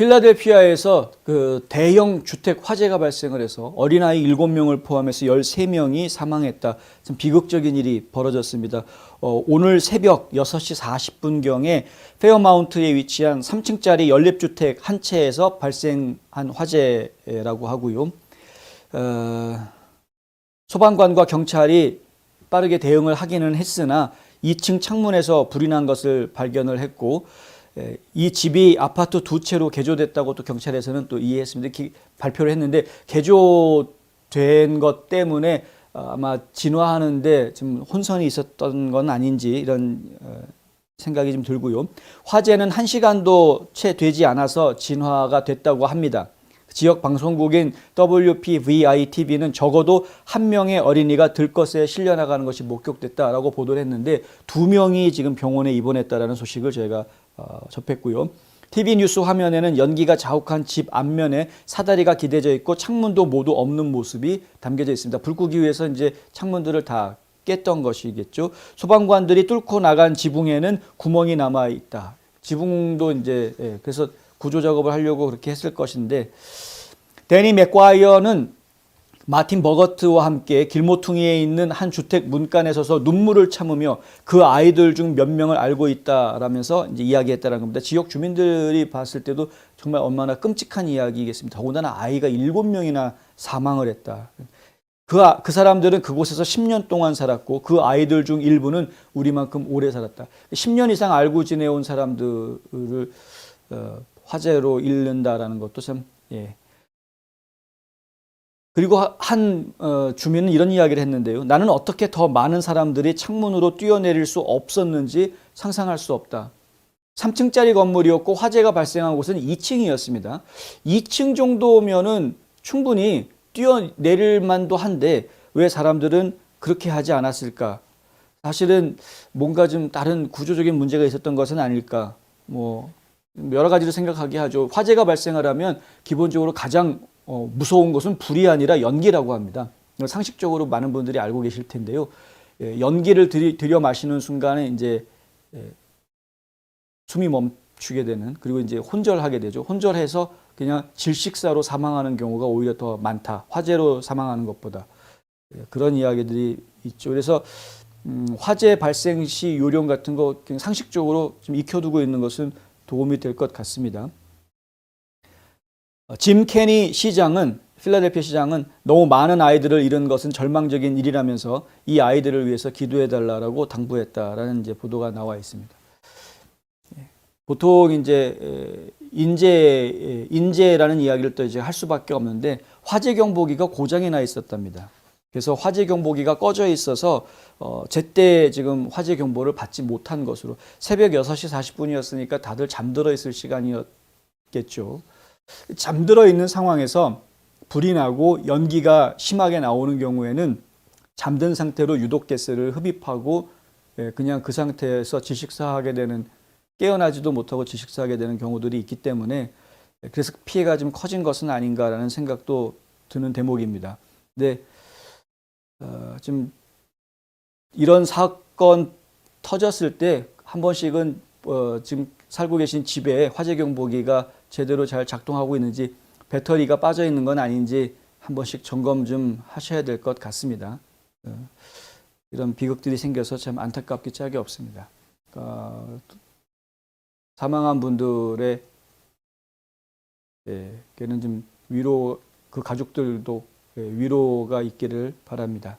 필라델피아에서 그 대형 주택 화재가 발생을 해서 어린아이 7명을 포함해서 13명이 사망했다. 좀 비극적인 일이 벌어졌습니다. 어, 오늘 새벽 6시 40분경에 페어마운트에 위치한 3층짜리 연립주택 한 채에서 발생한 화재라고 하고요. 어, 소방관과 경찰이 빠르게 대응을 하기는 했으나 2층 창문에서 불이 난 것을 발견을 했고 에, 이 집이 아파트 두 채로 개조됐다고 또 경찰에서는 또 이해했습니다. 기- 발표를 했는데 개조된 것 때문에 어, 아마 진화하는데 좀 혼선이 있었던 건 아닌지 이런 어, 생각이 좀 들고요. 화재는 한 시간도 채 되지 않아서 진화가 됐다고 합니다. 지역 방송국인 WPVI-TV는 적어도 한 명의 어린이가 들것에 실려나가는 것이 목격됐다라고 보도를 했는데 두 명이 지금 병원에 입원했다라는 소식을 저희가 어, 접했고요. TV 뉴스 화면에는 연기가 자욱한 집 앞면에 사다리가 기대져 있고 창문도 모두 없는 모습이 담겨져 있습니다. 불 끄기 위해서 이제 창문들을 다 깼던 것이겠죠. 소방관들이 뚫고 나간 지붕에는 구멍이 남아 있다. 지붕도 이제 예, 그래서 구조 작업을 하려고 그렇게 했을 것인데 데니 맥과이어는 마틴 버거트와 함께 길모퉁이에 있는 한 주택 문간에 서서 눈물을 참으며 그 아이들 중 몇 명을 알고 있다라면서 이제 이야기했다는 겁니다. 지역 주민들이 봤을 때도 정말 얼마나 끔찍한 이야기겠습니다. 더군다나 아이가 일곱 명이나 사망을 했다. 그, 아- 그 사람들은 그곳에서 10년 동안 살았고 그 아이들 중 일부는 우리만큼 오래 살았다. 10년 이상 알고 지내온 사람들을 어, 화재로 잃는다라는 것도 참 예. 그리고 하- 한 어, 주민은 이런 이야기를 했는데요. 나는 어떻게 더 많은 사람들이 창문으로 뛰어내릴 수 없었는지 상상할 수 없다. 3층짜리 건물이었고 화재가 발생한 곳은 2층이었습니다. 2층 정도면은 충분히 뛰어내릴 만도 한데 왜 사람들은 그렇게 하지 않았을까? 사실은 뭔가 좀 다른 구조적인 문제가 있었던 것은 아닐까? 뭐 여러 가지를 생각하게 하죠. 화재가 발생하려면 기본적으로 가장 어, 무서운 것은 불이 아니라 연기라고 합니다. 상식적으로 많은 분들이 알고 계실 텐데요. 예, 연기를 들이, 들여 마시는 순간에 이제 예, 숨이 멈추게 되는 그리고 이제 혼절하게 되죠. 혼절해서 그냥 질식사로 사망하는 경우가 오히려 더 많다. 화재로 사망하는 것보다 예, 그런 이야기들이 있죠. 그래서 음, 화재 발생 시 요령 같은 거 상식적으로 좀 익혀두고 있는 것은 도움이 될 것 같습니다. 어, 짐 케니 시장은 필라델피아 시장은 너무 많은 아이들을 잃은 것은 절망적인 일이라면서 이 아이들을 위해서 기도해 달라라고 당부했다라는 이제 보도가 나와 있습니다. 예. 보통 이제 에, 인재 에, 인재라는 이야기를 또 이제 할 수밖에 없는데 화재 경보기가 고장이 나 있었답니다. 그래서 화재 경보기가 꺼져 있어서 어, 제때 지금 화재 경보를 받지 못한 것으로 새벽 6시 40분이었으니까 다들 잠들어 있을 시간이었겠죠. 잠들어 있는 상황에서 불이 나고 연기가 심하게 나오는 경우에는 잠든 상태로 유독 가스를 흡입하고 예, 그냥 그 상태에서 질식사하게 되는 깨어나지도 못하고 질식사하게 되는 경우들이 있기 때문에 그래서 피해가 좀 커진 것은 아닌가라는 생각도 드는 대목입니다. 근데 어, 좀 이런 사건 터졌을 때 한 번씩은 어, 지금 살고 계신 집에 화재 경보기가 제대로 잘 작동하고 있는지 배터리가 빠져 있는 건 아닌지 한 번씩 점검 좀 하셔야 될 것 같습니다. 어, 이런 비극들이 생겨서 참 안타깝기 짝이 없습니다. 어, 사망한 분들의 예, 걔는 좀 위로 그 가족들도 예, 위로가 있기를 바랍니다.